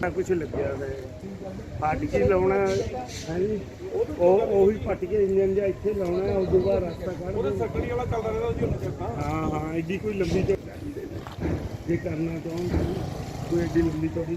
ਨਾ ਕੁਝ ਲੱਗਿਆ ਹੋਇਆ ਫਾਟ ਕੇ ਲਾਉਣਾ ਹੈ। ਜੀ ਉਹ ਉਹੀ ਪੱਟ ਕੇ ਇੰਜਨ ਜਿਹਾ ਇੱਥੇ ਲਾਉਣਾ ਹੈ, ਉਸ ਤੋਂ ਬਾਅਦ ਰਸਤਾ ਕੱਢ ਦੇਣਾ ਸੱਕੜੀ ਵਾਲਾ ਚੱਲਦਾ ਰਹਿੰਦਾ ਜੀ ਹੁਣ ਤੱਕ ਹਾਂ ਹਾਂ ਐਡੀ ਕੋਈ ਲੰਬੀ ਚੌੜੀ ਜੇ ਕਰਨਾ ਚਾਹੋ ਕੋਈ ਐਡੀ ਲੰਬੀ ਚੌੜੀ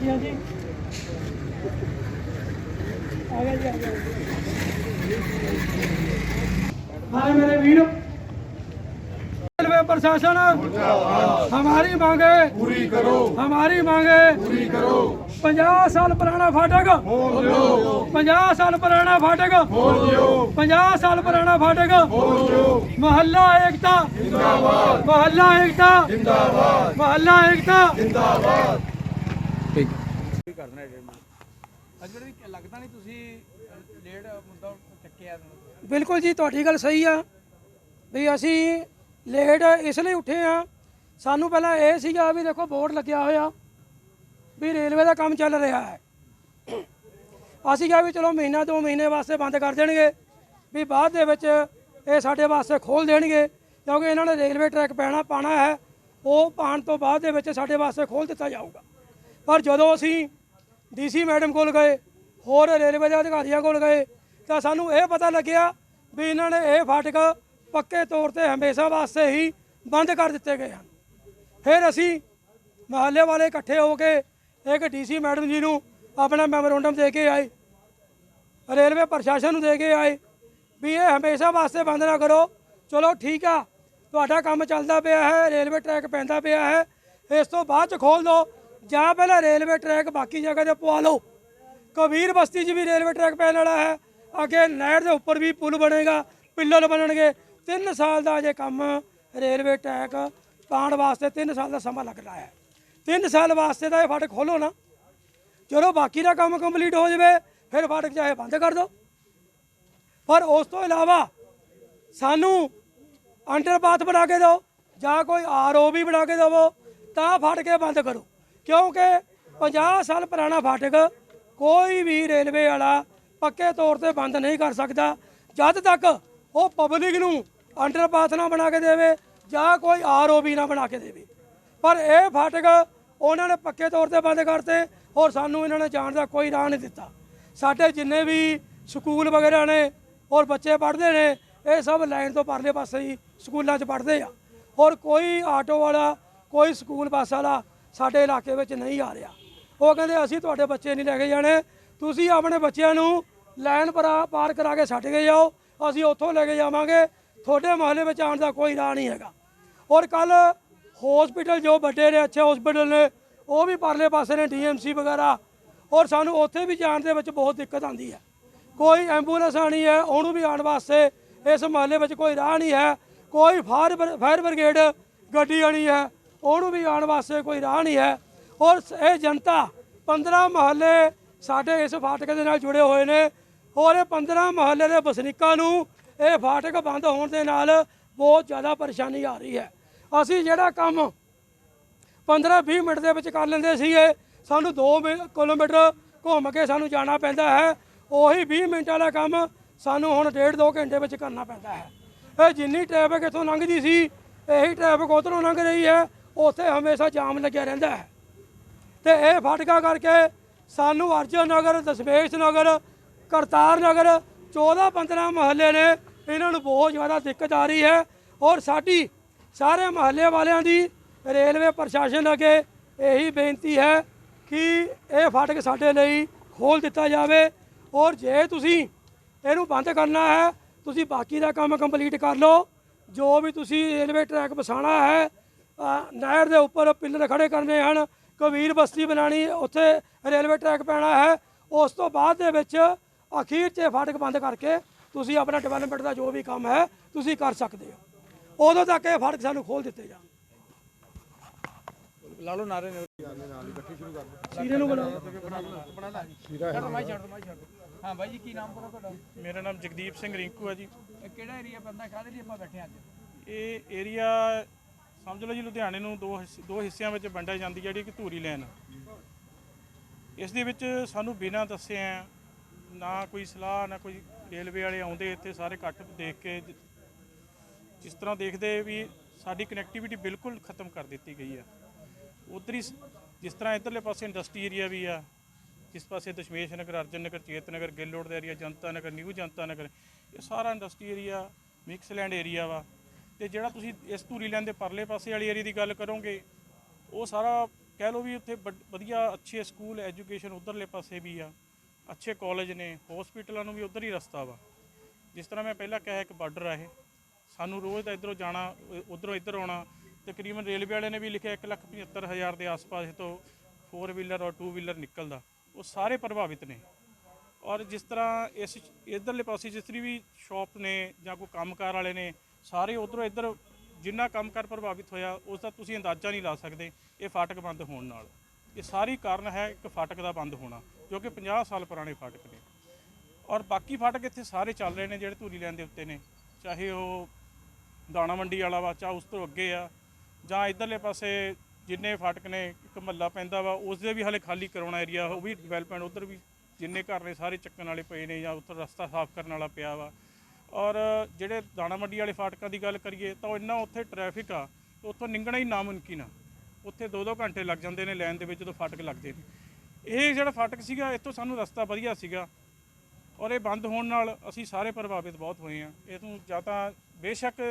ਹਾਂਜੀ ਹਾਂਜੀ ਆ ਗਿਆ ਜੀ ਆ ਗਿਆ हाय मेरे वीर रेलवे प्रशासन हमारी मांगे पूरी करो हमारी मांगे पूरी करो 50 ਸਾਲ ਪੁਰਾਣਾ ਫਾਟਕ ਖੋਲ ਦਿਓ 50 ਸਾਲ ਪੁਰਾਣਾ ਫਾਟਕ ਖੋਲ ਦਿਓ 50 ਸਾਲ ਪੁਰਾਣਾ ਫਾਟਕ ਖੋਲ ਦਿਓ ਮਹੱਲਾ ਏਕਤਾ ਜਿੰਦਾਬਾਦ ਮਹੱਲਾ ਏਕਤਾ ਵੀ ਲੱਗਦਾ ਨਹੀਂ ਤੁਸੀਂ ਲੇਟ ਮੁੱਦਾ ਚੱਕਿਆ ਬਿਲਕੁਲ ਜੀ, ਤੁਹਾਡੀ ਗੱਲ ਸਹੀ ਆ। ਵੀ ਅਸੀਂ ਲੇਟ ਇਸ ਲਈ ਉੱਠੇ ਆ। ਸਾਨੂੰ ਪਹਿਲਾਂ ਇਹ ਸੀਗਾ ਵੀ ਦੇਖੋ, ਬੋਰਡ ਲੱਗਿਆ ਹੋਇਆ ਵੀ ਰੇਲਵੇ ਦਾ ਕੰਮ ਚੱਲ ਰਿਹਾ ਹੈ। ਅਸੀਂ ਕਿਹਾ ਵੀ ਚਲੋ ਮਹੀਨਾ, ਦੋ ਮਹੀਨੇ ਵਾਸਤੇ ਬੰਦ ਕਰ ਦੇਣਗੇ। ਵੀ ਬਾਅਦ ਦੇ ਵਿੱਚ ਇਹ ਸਾਡੇ ਵਾਸਤੇ ਖੋਲ ਦੇਣਗੇ। ਕਿਉਂਕਿ ਇਹਨਾਂ ਨੇ ਰੇਲਵੇ ਟਰੈਕ ਪੈਣਾ, ਪਾਣਾ ਹੈ। ਉਹ ਪਾਣ ਤੋਂ ਬਾਅਦ ਦੇ ਵਿੱਚ ਸਾਡੇ ਵਾਸਤੇ ਖੋਲ ਦਿੱਤਾ ਜਾਊਗਾ। ਪਰ ਜਦੋਂ ਅਸੀਂ ਡੀਸੀ ਮੈਡਮ ਕੋਲ ਗਏ, ਹੋਰ ਰੇਲਵੇ ਦੇ ਅਧਿਕਾਰੀਆਂ ਕੋਲ ਗਏ, ਤਾਂ ਸਾਨੂੰ ਇਹ ਪਤਾ ਲੱਗਿਆ ਵੀ ਇਹਨਾਂ ਨੇ ਇਹ ਫਾਟਕ ਪੱਕੇ ਤੌਰ ਤੇ ਹਮੇਸ਼ਾ ਵਾਸਤੇ ਹੀ ਬੰਦ ਕਰ ਦਿੱਤੇ ਗਏ ਹਨ। ਫਿਰ ਅਸੀਂ ਮਹੱਲੇ ਵਾਲੇ ਇਕੱਠੇ ਹੋ ਕੇ ਇੱਕ ਡੀਸੀ ਮੈਡਮ ਜੀ ਨੂੰ ਆਪਣਾ ਮੈਮੋਰੰਡਮ ਦੇ ਕੇ ਆਏ, ਰੇਲਵੇ ਪ੍ਰਸ਼ਾਸਨ ਨੂੰ ਦੇ ਕੇ ਆਏ ਵੀ ਇਹ ਹਮੇਸ਼ਾ ਵਾਸਤੇ ਬੰਦ ਨਾ ਕਰੋ। ਚਲੋ ਠੀਕ ਆ, ਤੁਹਾਡਾ ਕੰਮ ਚੱਲਦਾ ਪਿਆ ਹੈ, ਰੇਲਵੇ ਟਰੈਕ ਪੈਂਦਾ ਪਿਆ ਹੈ, ਇਸ ਤੋਂ ਬਾਅਦ ਚ ਖੋਲ ਦਿਓ ਜਾਂ ਪਹਿਲਾਂ ਰੇਲਵੇ ਟਰੈਕ ਬਾਕੀ ਜਗ੍ਹਾ ਤੇ ਪਵਾ ਲਓ। ਕਬੀਰ ਬਸਤੀ 'ਚ ਵੀ ਰੇਲਵੇ ਟਰੈਕ ਪੈਣ ਵਾਲਾ ਹੈ। ਅੱਗੇ ਨਹਿਰ ਦੇ ਉੱਪਰ ਵੀ ਪੁਲ ਬਣੇਗਾ, ਪਿੱਲਰ ਬਣਨਗੇ। 3 ਸਾਲ ਦਾ ਅਜੇ ਕੰਮ ਰੇਲਵੇ ਟਰੈਕ ਪਾਉਣ ਵਾਸਤੇ 3 ਸਾਲ ਦਾ ਸਮਾਂ ਲੱਗ ਰਿਹਾ ਹੈ। 3 ਸਾਲ ਵਾਸਤੇ ਤਾਂ ਇਹ ਫਾਟਕ ਖੋਲੋ ਨਾ। ਚਲੋ ਬਾਕੀ ਦਾ ਕੰਮ ਕੰਪਲੀਟ ਹੋ ਜਾਵੇ, ਫਿਰ ਫਾਟਕ ਚਾਹੇ ਬੰਦ ਕਰ ਦਿਓ ਪਰ ਉਸ ਤੋਂ ਇਲਾਵਾ ਸਾਨੂੰ ਅੰਡਰਪਾਥ ਬਣਾ ਕੇ ਦਿਓ, ਜਾਂ ਕੋਈ ਆਰਓ ਵੀ ਬਣਾ ਕੇ ਦਿਵੋ, ਤਾਂ ਫੜ ਕੇ ਬੰਦ ਕਰੋ। ਕਿਉਂਕਿ 50 ਸਾਲ ਪੁਰਾਣਾ ਫਾਟਕ ਕੋਈ ਵੀ ਰੇਲਵੇ ਵਾਲਾ ਪੱਕੇ ਤੌਰ ਤੇ ਬੰਦ ਨਹੀਂ ਕਰ ਸਕਦਾ। ਜਦ ਤੱਕ ਉਹ ਪਬਲਿਕ ਨੂੰ ਅੰਡਰਪਾਥ ਨਾ ਬਣਾ ਕੇ ਦੇਵੇ ਜਾਂ ਕੋਈ ਆਰਓ ਵੀ ਨਾ ਬਣਾ ਕੇ ਦੇਵੇ। ਪਰ ਇਹ ਫਾਟਕ ਉਹਨਾਂ ਨੇ ਪੱਕੇ ਤੌਰ ਤੇ ਬੰਦ ਕਰਤੇ ਔਰ ਸਾਨੂੰ ਇਹਨਾਂ ਨੇ ਜਾਣ ਦਾ ਕੋਈ ਰਾਹ ਨਹੀਂ ਦਿੱਤਾ। ਸਾਡੇ ਜਿੰਨੇ ਵੀ ਸਕੂਲ ਵਗੈਰਾ ਨੇ ਔਰ ਬੱਚੇ ਪੜ੍ਹਦੇ ਨੇ, ਇਹ ਸਭ ਲਾਈਨ ਤੋਂ ਪਰਲੇ ਪਾਸੇ ਹੀ ਸਕੂਲਾਂ 'ਚ ਪੜ੍ਹਦੇ ਆ। ਔਰ ਕੋਈ ਆਟੋ ਵਾਲਾ, ਕੋਈ ਸਕੂਲ ਬੱਸ ਵਾਲਾ ਸਾਡੇ ਇਲਾਕੇ ਵਿੱਚ ਨਹੀਂ ਆ ਰਿਹਾ। ਉਹ ਕਹਿੰਦੇ, ਅਸੀਂ ਤੁਹਾਡੇ ਬੱਚੇ ਨਹੀਂ ਲੈ ਕੇ ਜਾਣੇ। ਤੁਸੀਂ ਆਪਣੇ ਬੱਚਿਆਂ ਨੂੰ ਲਾਈਨ ਪਰ ਪਾਰ ਕਰਾ ਕੇ ਛੱਡ ਕੇ ਜਾਓ। ਅਸੀਂ ਉੱਥੋਂ ਲੈ ਕੇ ਜਾਵਾਂਗੇ। ਤੁਹਾਡੇ ਮਹੱਲੇ ਵਿੱਚ ਆਉਣ ਦਾ ਕੋਈ ਰਾਹ ਨਹੀਂ ਹੈਗਾ। ਔਰ ਕੱਲ ਹਸਪੀਟਲ ਜੋ ਵੱਡੇ ਨੇ, ਅੱਛੇ ਹਸਪੀਟਲ ਨੇ, ਉਹ ਵੀ ਪਰਲੇ ਪਾਸੇ ਨੇ ਡੀਐਮਸੀ ਵਗੈਰਾ। ਔਰ ਸਾਨੂੰ ਉੱਥੇ ਵੀ ਜਾਣ ਦੇ ਵਿੱਚ ਬਹੁਤ ਦਿੱਕਤ ਆਉਂਦੀ ਹੈ। ਕੋਈ ਐਂਬੂਲੈਂਸ ਆਣੀ ਹੈ, ਉਹਨੂੰ ਵੀ ਆਉਣ ਵਾਸਤੇ ਇਸ ਮਹੱਲੇ ਵਿੱਚ ਕੋਈ ਰਾਹ ਨਹੀਂ ਹੈ। ਕੋਈ ਫਾਇਰ ਬਰ- ਫਾਇਰ ਬ੍ਰਿਗੇਡ ਗੱਡੀ ਆਣੀ ਹੈ। ਉਹਨੂੰ ਵੀ ਆਉਣ ਵਾਸਤੇ ਕੋਈ ਰਾਹ ਨਹੀਂ ਹੈ। ਔਰ ਇਹ ਜਨਤਾ 15 ਮਹੱਲੇ ਸਾਡੇ ਇਸ ਫਾਟਕ ਦੇ ਨਾਲ ਜੁੜੇ ਹੋਏ ਨੇ। ਔਰ ਇਹ 15 ਮਹੱਲੇ ਦੇ ਵਸਨੀਕਾਂ ਨੂੰ ਇਹ ਫਾਟਕ ਬੰਦ ਹੋਣ ਦੇ ਨਾਲ ਬਹੁਤ ਜ਼ਿਆਦਾ ਪਰੇਸ਼ਾਨੀ ਆ ਰਹੀ ਹੈ। ਅਸੀਂ ਜਿਹੜਾ ਕੰਮ 15-20 ਮਿੰਟ ਦੇ ਵਿੱਚ ਕਰ ਲੈਂਦੇ ਸੀਗੇ, ਸਾਨੂੰ 2 ਕਿਲੋਮੀਟਰ ਘੁੰਮ ਕੇ ਸਾਨੂੰ ਜਾਣਾ ਪੈਂਦਾ ਹੈ। ਉਹੀ 20 ਮਿੰਟ ਵਾਲਾ ਕੰਮ ਸਾਨੂੰ ਹੁਣ ਡੇਢ ਦੋ ਘੰਟੇ ਵਿੱਚ ਕਰਨਾ ਪੈਂਦਾ ਹੈ। ਇਹ ਜਿੰਨੀ ਟ੍ਰੈਫਿਕ ਇੱਥੋਂ ਲੰਘਦੀ ਸੀ, ਇਹੀ ਟ੍ਰੈਫਿਕ ਉਧਰੋਂ ਲੰਘ ਰਹੀ ਹੈ। ਉੱਥੇ ਹਮੇਸ਼ਾ ਜਾਮ ਲੱਗਿਆ ਰਹਿੰਦਾ ਹੈ। ਤੇ ਇਹ ਫਾਟਕਾ ਕਰਕੇ ਸਾਨੂੰ ਅਰਜਨ ਨਗਰ, ਦਸ਼ਮੇਸ਼ ਨਗਰ, ਕਰਤਾਰ ਨਗਰ 14 15 ਮਹੱਲੇ ਨੇ। ਇਹਨਾਂ ਨੂੰ ਬਹੁਤ ਜ਼ਿਆਦਾ ਦਿੱਕਤ ਆ ਰਹੀ ਹੈ ਔਰ ਸਾਡੀ ਸਾਰੇ ਮਹੱਲੇ ਵਾਲਿਆਂ ਦੀ ਰੇਲਵੇ ਪ੍ਰਸ਼ਾਸਨ ਅੱਗੇ ਇਹੀ ਬੇਨਤੀ ਹੈ ਕਿ ਇਹ ਫਾਟਕ ਸਾਡੇ ਲਈ ਖੋਲ ਦਿੱਤਾ ਜਾਵੇ ਔਰ ਜੇ ਤੁਸੀਂ ਇਹਨੂੰ ਬੰਦ ਕਰਨਾ ਹੈ, ਤੁਸੀਂ ਬਾਕੀ ਦਾ ਕੰਮ ਕੰਪਲੀਟ ਕਰ ਲਓ। ਜੋ ਵੀ ਤੁਸੀਂ ਰੇਲਵੇ ਟਰੈਕ ਵਸਾਣਾ ਹੈ ਨਹਿਰ ਦੇ ਉੱਪਰ ਪਿੱਲਰ ਖੜੇ ਕਰਨੇ ਹਨ। ਕਬੀਰ ਬਸਤੀ ਬਣਾਣੀ ਉੱਥੇ ਰੇਲਵੇ ਟਰੈਕ ਪੈਣਾ ਹੈ। ਉਸ ਤੋਂ ਬਾਅਦ ਦੇ ਵਿੱਚ ਅਖੀਰ 'ਚ ਇਹ ਫਾਟਕ ਬੰਦ ਕਰਕੇ ਤੁਸੀਂ ਆਪਣਾ ਡਿਵੈਲਪਮੈਂਟ ਦਾ ਜੋ ਵੀ ਕੰਮ ਹੈ ਤੁਸੀਂ ਕਰ ਸਕਦੇ ਹੋ। ਉਦੋਂ ਤੱਕ ਇਹ ਫਾਟਕ ਸਾਨੂੰ ਖੋਲ ਦਿੱਤੇ ਜਾਣ। ਲਾ ਲਓ ਨਾਰੇ ਨੇ। ਸੀਰੇ ਨੂੰ ਬਣਾ ਛੱਡ ਮਾਈ ਛੱਡ ਮਾਈ ਛੱਡ ਹਾਂ ਬਾਈ ਜੀ ਕੀ ਨਾਮ ਪਤਾ ਤੁਹਾਡਾ? ਮੇਰਾ ਨਾਮ ਜਗਦੀਪ ਸਿੰਘ ਰਿੰਕੂ ਹੈ ਜੀ। ਇਹ ਕਿਹੜਾ ਏਰੀਆ ਪੈਂਦਾ ਕਾਹਦੇ ਲਈ ਆਪਾਂ ਬੈਠੇ ਅੱਜ? ਇਹ ਏਰੀਆ ਸਮਝ ਲਓ ਜੀ, ਲੁਧਿਆਣੇ ਨੂੰ ਦੋ ਹਿੱਸ- ਦੋ ਹਿੱਸਿਆਂ ਵਿੱਚ ਵੰਡਿਆ ਜਾਂਦੀ ਜਿਹੜੀ ਕਿ ਧੂਰੀ ਲੈਨ ਇਸ ਦੇ ਵਿੱਚ ਸਾਨੂੰ ਬਿਨਾਂ ਦੱਸਿਆ ਨਾ ਕੋਈ ਸਲਾਹ, ਨਾ ਕੋਈ ਰੇਲਵੇ ਵਾਲੇ ਆਉਂਦੇ ਇੱਥੇ ਸਾਰੇ ਇਕੱਠ ਦੇਖ ਕੇ ਜ- ਜਿਸ ਤਰ੍ਹਾਂ ਦੇਖਦੇ ਵੀ ਸਾਡੀ ਕਨੈਕਟੀਵਿਟੀ ਬਿਲਕੁਲ ਖਤਮ ਕਰ ਦਿੱਤੀ ਗਈ ਆ ਉੱਧਰ ਹੀ ਸ- ਜਿਸ ਤਰ੍ਹਾਂ ਇੱਧਰਲੇ ਪਾਸੇ ਇੰਡਸਟਰੀ ਏਰੀਆ ਵੀ ਆ, ਜਿਸ ਪਾਸੇ ਦਸ਼ਮੇਸ਼ ਨਗਰ, ਅਰਜਨ ਨਗਰ, ਚੇਤ ਨਗਰ ਗਿੱਲੋੜ ਦਾ ਏਰੀਆ ਜਨਤਾ ਨਗਰ, ਨਿਊ ਜਨਤਾ ਨਗਰ, ਇਹ ਸਾਰਾ industry area mix land area ਵਾ। ਤੇ ਜਿਹੜਾ ਤੁਸੀਂ ਇਸ ਧੂਰੀ ਲੈਣ ਦੇ ਪਰਲੇ ਪਾਸੇ ਵਾਲੀ ਏਰੀਆ ਦੀ ਗੱਲ ਕਰੋਗੇ, ਉਹ ਸਾਰਾ ਕਹਿ ਲਓ ਵੀ ਉੱਥੇ ਵੱਡ- ਵਧੀਆ ਅੱਛੇ ਸਕੂਲ, ਐਜੂਕੇਸ਼ਨ ਉਧਰਲੇ ਪਾਸੇ ਵੀ ਆ, ਅੱਛੇ ਕਾਲਜ ਨੇ ਹਸਪੀਟਲਾਂ ਨੂੰ ਵੀ ਉਧਰ ਹੀ ਰਸਤਾ ਵਾ। ਜਿਸ ਤਰ੍ਹਾਂ ਮੈਂ ਪਹਿਲਾਂ ਕਿਹਾ, ਇੱਕ ਬਾਰਡਰ ਆ ਇਹ। ਸਾਨੂੰ ਰੋਜ਼ ਦਾ ਇਧਰੋਂ ਜਾਣਾ ਉਧਰੋਂ ਇੱਧਰ ਆਉਣਾ। ਤਕਰੀਬਨ ਰੇਲਵੇ ਵਾਲੇ ਨੇ ਵੀ ਲਿਖਿਆ 175000 ਦੇ ਆਸ-ਪਾਸ ਤੋਂ 4 ਵੀਲਰ ਔਰ 2 ਵੀਲਰ ਨਿਕਲਦਾ। ਉਹ ਸਾਰੇ ਪ੍ਰਭਾਵਿਤ ਨੇ। ਔਰ ਜਿਸ ਤਰ੍ਹਾਂ ਇਸ ਇਧਰਲੇ ਪਾਸੇ ਜਿਸ ਤਰੀ ਵੀ ਸ਼ਾਪ ਨੇ ਜਾਂ ਕੋਈ ਕੰਮਕਾਰ ਵਾਲੇ ਨੇ ਸਾਰੇ ਉਧਰੋਂ ਇੱਧਰ ਜਿੰਨਾ ਕੰਮਕਾਰ ਪ੍ਰਭਾਵਿਤ ਹੋਇਆ, ਉਸ ਦਾ ਤੁਸੀਂ ਅੰਦਾਜ਼ਾ ਨਹੀਂ ਲਾ ਸਕਦੇ ਇਹ ਫਾਟਕ ਬੰਦ ਹੋਣ ਨਾਲ। ਇਹ ਸਾਰੀ ਕਾਰਨ ਹੈ ਇੱਕ ਫਾਟਕ ਦਾ ਬੰਦ ਹੋਣਾ, ਜੋ ਕਿ 50 ਸਾਲ ਪੁਰਾਣੇ ਫਾਟਕ ਨੇ। ਔਰ ਬਾਕੀ ਫਾਟਕ ਇੱਥੇ ਸਾਰੇ ਚੱਲ ਰਹੇ ਨੇ ਜਿਹੜੇ ਧੂਰੀ ਲੈਣ ਦੇ ਉੱਤੇ ਨੇ, ਚਾਹੇ ਉਹ ਦਾਣਾ ਮੰਡੀ ਵਾਲਾ ਵਾ, ਚਾਹੇ ਉਸ ਤੋਂ ਅੱਗੇ ਆ, ਜਾਂ ਇਧਰਲੇ ਪਾਸੇ ਜਿੰਨੇ ਫਾਟਕ ਨੇ, ਇੱਕ ਮਹੱਲਾ ਪੈਂਦਾ ਵਾ, ਉਸ ਦੇ ਵੀ ਹਲੇ ਖਾਲੀ ਕਰਾਉਣਾ ਏਰੀਆ ਉਹ ਵੀ ਡਿਵੈਲਪਮੈਂਟ ਉਧਰ ਵੀ ਜਿੰਨੇ ਘਰ ਨੇ, ਸਾਰੇ ਚੱਕਣ ਵਾਲੇ ਪਏ ਨੇ ਜਾਂ ਉੱਧਰ ਰਸਤਾ ਸਾਫ਼ ਕਰਨ ਵਾਲਾ ਪਿਆ ਵਾ। ਔਰ ਜਿਹੜੇ ਦਾਣਾ ਮੰਡੀ ਵਾਲੇ ਫਾਟਕਾਂ ਦੀ ਗੱਲ ਕਰੀਏ ਤਾਂ ਉਹ ਇੰਨਾ ਉੱਥੇ ਟ੍ਰੈਫਿਕ ਆ ਉੱਥੋਂ ਨਿੰਗਣਾ ਹੀ ਨਾਮੁਮਕਿਨ ਆ। ਉੱਥੇ 2-2 ਘੰਟੇ ਲੱਗ ਜਾਂਦੇ ਨੇ ਲਾਈਨ ਦੇ ਵਿੱਚ ਜਦੋਂ ਫਾਟਕ ਲੱਗਦੇ ਨੇ। ਇਹ ਜਿਹੜਾ ਫਾਟਕ ਸੀਗਾ, ਇੱਥੋਂ ਸਾਨੂੰ ਰਸਤਾ ਵਧੀਆ ਸੀਗਾ ਔਰ ਇਹ ਬੰਦ ਹੋਣ ਨਾਲ ਅਸੀਂ ਸਾਰੇ ਪ੍ਰਭਾਵਿਤ ਬਹੁਤ ਹੋਏ ਆ ਇਹ ਤੋਂ ਜਾਂ ਤਾਂ ਬੇਸ਼ੱਕ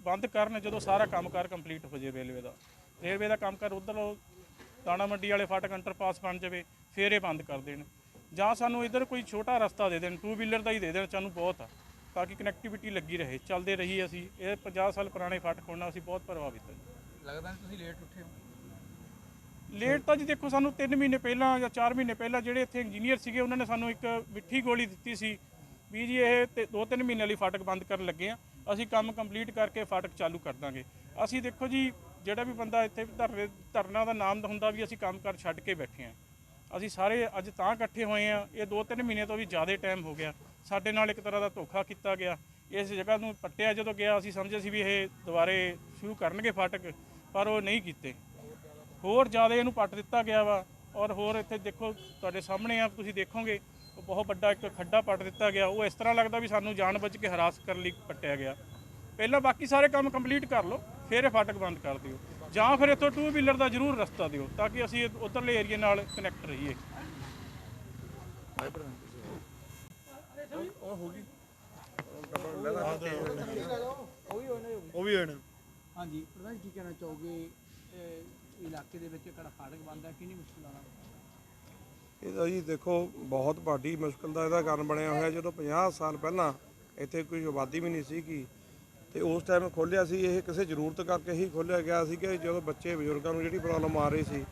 ਬੰਦ ਕਰਨ ਜਦੋਂ ਸਾਰਾ ਕੰਮਕਾਰ ਕੰਪਲੀਟ ਹੋ ਜੇ ਰੇਲਵੇ ਦਾ। ਰੇਲਵੇ ਦਾ ਕੰਮਕਾਰ ਉਧਰ ਦਾਣਾ ਮੰਡੀ ਵਾਲੇ ਫਾਟਕ ਅੰਡਰਪਾਸ ਬਣ ਜਾਵੇ, ਫਿਰ ਇਹ ਬੰਦ ਕਰ ਦੇਣ। ਜਾਂ ਸਾਨੂੰ ਇਧਰ ਕੋਈ ਛੋਟਾ ਰਸਤਾ ਦੇ ਦੇਣ ਟੂ ਵੀਲਰ ਦਾ ਹੀ ਦੇ ਦੇਣ ਸਾਨੂੰ ਬਹੁਤ ਆ। ਤਾਂ ਕਿ ਕਨੈਕਟੀਵਿਟੀ ਲੱਗੀ ਰਹੇ ਚੱਲਦੇ ਰਹੀ ਅਸੀਂ। ਇਹ 50 ਸਾਲ ਪੁਰਾਣੇ ਫਾਟਕ ਹੋਣ ਅਸੀਂ ਬਹੁਤ ਪ੍ਰਭਾਵਿਤ ਹਾਂ। ਲੱਗਦਾ ਨਹੀਂ ਤੁਸੀਂ ਲੇਟ ਉੱਠੇ ਹੋ? ਲੇਟ ਤਾਂ ਜੀ ਦੇਖੋ ਸਾਨੂੰ 3 ਮਹੀਨੇ ਪਹਿਲਾਂ ਜਾਂ 4 ਮਹੀਨੇ ਪਹਿਲਾਂ ਜਿਹੜੇ ਇੱਥੇ ਇੰਜੀਨੀਅਰ ਸੀਗੇ ਉਹਨਾਂ ਨੇ ਸਾਨੂੰ ਇੱਕ ਮਿੱਠੀ ਗੋਲੀ ਦਿੱਤੀ ਸੀ ਵੀ ਜੀ ਇਹ 2-3 ਮਹੀਨੇ ਲਈ ਫਾਟਕ ਬੰਦ ਕਰਨ ਲੱਗੇ ਆ। ਅਸੀਂ ਕੰਮ ਕੰਪਲੀਟ ਕਰਕੇ ਫਾਟਕ ਚਾਲੂ ਕਰ ਦਾਂਗੇ। ਅਸੀਂ ਦੇਖੋ ਜੀ ਜਿਹੜਾ ਵੀ ਬੰਦਾ ਇੱਥੇ ਧਰਨੇ ਧਰਨਾ ਦਾ ਨਾਮ ਹੁੰਦਾ ਵੀ ਅਸੀਂ ਕੰਮ ਕਰ ਛੱਡ ਕੇ ਬੈਠੇ ਆ। ਅਸੀਂ ਸਾਰੇ ਅੱਜ ਤਾਂ ਇਕੱਠੇ ਹੋਏ ਆ ਇਹ 2-3 ਮਹੀਨੇ ਤੋਂ ਵੀ ਜ਼ਿਆਦਾ ਟਾਈਮ ਹੋ ਗਿਆ। ਸਾਡੇ ਨਾਲ ਇੱਕ ਤਰ੍ਹਾਂ ਦਾ ਧੋਖਾ ਕੀਤਾ ਗਿਆ। ਇਸ ਜਗ੍ਹਾ ਨੂੰ ਪੱਟਿਆ ਜਦੋਂ ਗਿਆ, ਅਸੀਂ ਸਮਝੇ ਸੀ ਵੀ ਇਹ ਦੁਬਾਰੇ ਸ਼ੁਰੂ ਕਰਨਗੇ ਫਾਟਕ, ਪਰ ਉਹ ਨਹੀਂ ਕੀਤੇ। ਹੋਰ ਜ਼ਿਆਦਾ ਇਹਨੂੰ ਪੱਟ ਦਿੱਤਾ ਗਿਆ ਵਾ ਔਰ ਹੋਰ ਇੱਥੇ ਦੇਖੋ, ਤੁਹਾਡੇ ਸਾਹਮਣੇ ਆ, ਤੁਸੀਂ ਦੇਖੋਗੇ, ਉਹ ਬਹੁਤ ਵੱਡਾ ਇੱਕ ਖੱਡਾ ਪੱਟ ਦਿੱਤਾ ਗਿਆ। ਉਹ ਇਸ ਤਰ੍ਹਾਂ ਲੱਗਦਾ ਵੀ ਸਾਨੂੰ ਜਾਣਬੁੱਝ ਕੇ ਹਰਾਸ ਕਰਨ ਲਈ ਪੱਟਿਆ ਗਿਆ। ਪਹਿਲਾਂ ਬਾਕੀ ਸਾਰੇ ਕੰਮ ਕੰਪਲੀਟ ਕਰ ਲਓ, ਫਿਰ ਇਹ ਫਾਟਕ ਬੰਦ ਕਰ ਦਿਓ। ਜਾਂ ਫਿਰ ਇੱਥੋਂ ਟੂ ਵੀਲਰ ਦਾ ਜ਼ਰੂਰ ਰਸਤਾ ਦਿਓ, ਤਾਂ ਕਿ ਅਸੀਂ ਉਧਰਲੇ ਏਰੀਆ ਨਾਲ ਕਨੈਕਟ ਰਹੀਏ। ਉਹ ਵੀ ਹੋਣਾ ਹਾਂਜੀ, ਪ੍ਰਧਾਨ ਕੀ ਕਹਿਣਾ ਚਾਹੋਗੇ? ਇਲਾਕੇ ਦੇ ਵਿੱਚ ਕਿਹੜਾ ਫਾਟਕ ਬੰਦ ਕਿੰਨੀ ਮੁਸ਼ਕਿਲ ਆਣਾ ਇਹਦਾ ਜੀ ਦੇਖੋ, ਬਹੁਤ ਵੱਡੀ ਮੁਸ਼ਕਲ ਦਾ ਇਹਦਾ ਕਾਰਨ ਬਣਿਆ ਹੋਇਆ। ਜਦੋਂ 50 ਸਾਲ ਪਹਿਲਾਂ ਇੱਥੇ ਕੋਈ ਆਬਾਦੀ ਵੀ ਨਹੀਂ ਸੀਗੀ ਤੇ ਉਸ ਟਾਈਮ ਖੋਲਿਆ ਸੀ, ਇਹ ਕਿਸੇ ਜ਼ਰੂਰਤ ਕਰਕੇ ਹੀ ਖੋਲਿਆ ਗਿਆ ਸੀ ਕਿ ਜਦੋਂ ਬੱਚੇ ਬਜ਼ੁਰਗਾਂ ਨੂੰ ਜਿਹੜੀ ਪ੍ਰੋਬਲਮ ਆ ਰਹੀ ਸੀ,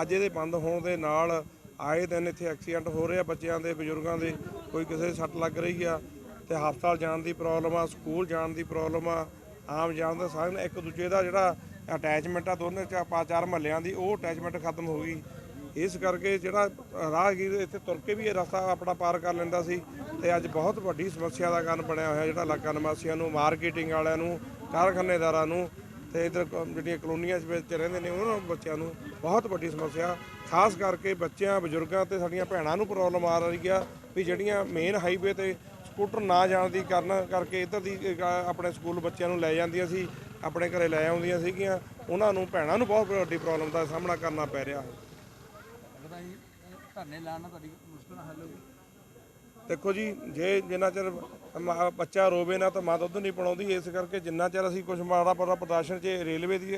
ਅੱਜ ਇਹਦੇ ਬੰਦ ਹੋਣ ਦੇ ਨਾਲ ਆਏ ਦਿਨ ਇੱਥੇ ਐਕਸੀਡੈਂਟ ਹੋ ਰਹੇ ਆ ਬੱਚਿਆਂ ਦੇ, ਬਜ਼ੁਰਗਾਂ ਦੇ। ਕੋਈ ਕਿਸੇ ਸੱਟ ਲੱਗ ਰਹੀ ਆ ਤੇ ਹਸਪਤਾਲ ਜਾਣ ਦੀ ਪ੍ਰੋਬਲਮ ਆ, ਸਕੂਲ ਜਾਣ ਦੀ ਪ੍ਰੋਬਲਮ ਆ, ਆਮ ਜਾਣ ਦਾ ਸਾਧਨ ਇੱਕ ਦੂਜੇ ਦਾ ਜਿਹੜਾ ਅਟੈਚਮੈਂਟ ਆ, ਦੋਨੇ ਚਾ ਪਾ ਚਾਰ ਮਹੱਲਿਆਂ ਦੀ, ਉਹ ਅਟੈਚਮੈਂਟ ਖਤਮ ਹੋ ਗਈ। ਇਸ ਕਰਕੇ ਜਿਹੜਾ ਰਾਹਗੀਰ ਇੱਥੇ ਤੁਰ ਕੇ ਵੀ ਇਹ ਰਸਤਾ ਆਪਣਾ ਪਾਰ ਕਰ ਲੈਂਦਾ ਸੀ ਤੇ ਅੱਜ ਬਹੁਤ ਵੱਡੀ ਸਮੱਸਿਆ ਦਾ ਕਾਰਨ ਬਣਿਆ ਹੋਇਆ ਜਿਹੜਾ ਇਲਾਕਾ ਨਿਵਾਸੀਆਂ ਨੂੰ ਮਾਰਕੀਟਿੰਗ ਵਾਲਿਆਂ ਨੂੰ, ਕਾਰਖਾਨੇਦਾਰਾਂ ਨੂੰ ਤੇ ਇਧਰ ਜਿਹੜੀਆਂ ਕਲੋਨੀਆਂ ਵਿੱਚ ਰਹਿੰਦੇ ਨੇ, ਉਹਨਾਂ ਬੱਚਿਆਂ ਨੂੰ ਬਹੁਤ ਵੱਡੀ ਸਮੱਸਿਆ। ਖਾਸ ਕਰਕੇ ਬੱਚਿਆਂ, ਬਜ਼ੁਰਗਾਂ ਤੇ ਸਾਡੀਆਂ ਭੈਣਾਂ ਨੂੰ ਪ੍ਰੋਬਲਮ ਆ ਰਹੀ ਆ। ਵੀ ਜਿਹੜੀਆਂ ਮੇਨ ਹਾਈਵੇ ਤੇ ਸਕੂਟਰ ਨਾ ਜਾਣ ਦੀ ਕਾਰਨ ਕਰਕੇ ਇੱਧਰ ਦੀ ਆਪਣੇ ਸਕੂਲ ਬੱਚਿਆਂ ਨੂੰ ਲੈ ਜਾਂਦੀਆਂ ਸੀ ਆਪਣੇ ਘਰੇ ਲੈ ਆਉਂਦੀਆਂ ਸੀਗੀਆਂ। ਉਹਨਾਂ ਨੂੰ ਭੈਣਾਂ ਨੂੰ ਬਹੁਤ ਵੱਡੀ ਪ੍ਰੋਬਲਮ ਦਾ ਸਾਹਮਣਾ ਕਰਨਾ ਪੈ ਰਿਹਾ। ਹੈ ਲੱਗਦਾ ਜੀ ਇਹ ਧਰਨੇ ਲਾਉਣ ਨਾਲ ਤੁਹਾਡੀ ਮੁਸ਼ਕਿਲ ਨਾਲ ਹੱਲ ਹੋਊਗੀ ਦੇਖੋ ਜੀ ਜੇ ਜਿੰਨਾ ਚਿਰ ਮਾਂ- ਬੱਚਾ ਰੋਵੇ ਨਾ ਤਾਂ ਮਾਂ ਦੁੱਧ ਨਹੀਂ ਪਿਲਾਉਂਦੀ। ਇਸ ਕਰਕੇ ਜਿੰਨਾ ਚਿਰ ਅਸੀਂ ਕੁਝ ਮਾੜਾ ਪੜਾ ਪ੍ਰਦਰਸ਼ਨ 'ਚ ਰੇਲਵੇ ਦੀ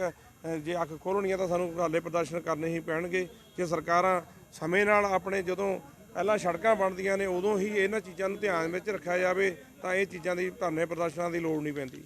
ਜੇ ਅੱਖ ਖੋਲਣੀ ਆ ਤਾਂ ਸਾਨੂੰ ਘਾਲੇ ਪ੍ਰਦਰਸ਼ਨ ਕਰਨੇ ਹੀ ਪੈਣਗੇ। ਜੇ ਸਰਕਾਰਾਂ ਸਮੇਂ ਨਾਲ ਆਪਣੇ ਜਦੋਂ ਪਹਿਲਾਂ ਸੜਕਾਂ ਬਣਦੀਆਂ ਨੇ, ਉਦੋਂ ਹੀ ਇਹਨਾਂ ਚੀਜ਼ਾਂ ਨੂੰ ਧਿਆਨ ਵਿੱਚ ਰੱਖਿਆ ਜਾਵੇ ਤਾਂ ਇਹ ਚੀਜ਼ਾਂ ਦੀ ਧਰਨੇ ਪ੍ਰਦਰਸ਼ਨਾਂ ਦੀ ਲੋੜ ਨਹੀਂ ਪੈਂਦੀ।